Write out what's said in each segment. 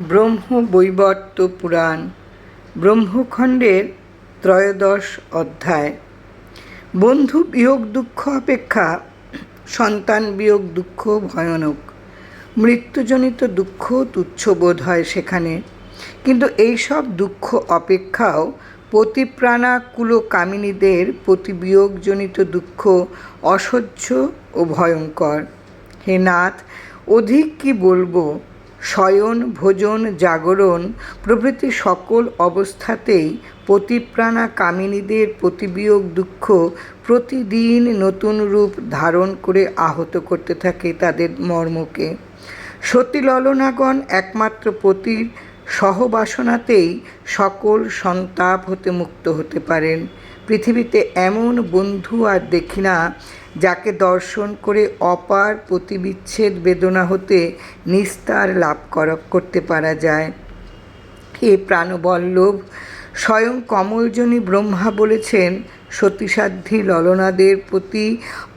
ব্রহ্ম বৈবর্ত পুরাণ ব্রহ্মখণ্ডের ত্রয়োদশ অধ্যায়। বন্ধু বিয়োগ দুঃখ অপেক্ষা, সন্তান বিয়োগ দুঃখ ভয়ানক। মৃত্যুজনিত দুঃখ তুচ্ছ বোধ হয় সেখানে। কিন্তু এইসব দুঃখ অপেক্ষাও পতিপ্রাণাকুল কামিনীদের প্রতিবিয়োগজনিত দুঃখ অসহ্য ও ভয়ঙ্কর। হে নাথ, অধিক কি বলব? শয়ন, ভোজন, জাগরণ প্রভৃতি সকল অবস্থাতেই পতিপ্রাণা কামিনীদের প্রতিবিয়োগ দুঃখ প্রতিদিন নতুন রূপ ধারণ করে আহত করতে থাকে তাদের মর্মকে। সতী ললনাগণ একমাত্র পতির সহবাসনাতেই সকল সন্তাপ হতে মুক্ত হতে পারেন। পৃথিবীতে এমন বন্ধু আর দেখি না যাকে দর্শন করে অপার প্রতিবিচ্ছেদ বেদনা হতে নিস্তার লাভ করা, করতে পারা যায়। হে প্রাণবল্লভ স্বয়ং কমলজনী ব্রহ্মা বলেছেন, সতীসাধ্যী ললনাদের প্রতি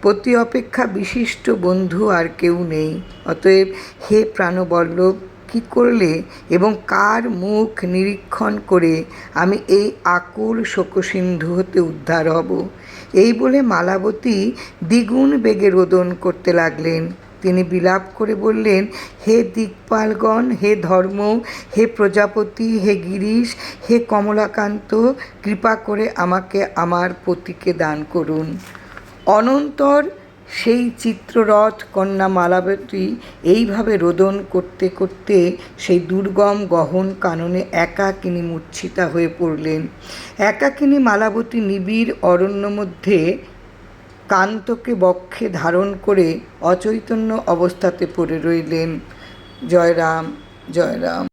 প্রতি অপেক্ষা বিশিষ্ট বন্ধু আর কেউ নেই। অতএব হে প্রাণবল্লভ কী করলে এবং কার মুখ নিরীক্ষণ করে আমি এই আকুল শোকসিন্ধু হতে উদ্ধার হব? এই বলে মালাবতী দ্বিগুণ বেগে রোদন করতে লাগলেন। তিনি বিলাপ করে বললেন, হে দিকপালগণ, হে ধর্ম, হে প্রজাপতি, হে গিরিশ, হে কমলাকান্ত, কৃপা করে আমাকে আমার পতিকে দান করুন। অনন্তর সেই চিত্ররথ কন্যা মালাবতী এইভাবে রোদন করতে করতে সেই দুর্গম গহন কাননে একাকিনী মূর্ছিতা হয়ে পড়লেন। একাকিনী মালাবতী নিবিড় অরণ্য মধ্যে কান্তকে বক্ষে ধারণ করে অচৈতন্য অবস্থাতে পড়ে রইলেন। জয়রাম জয়রাম।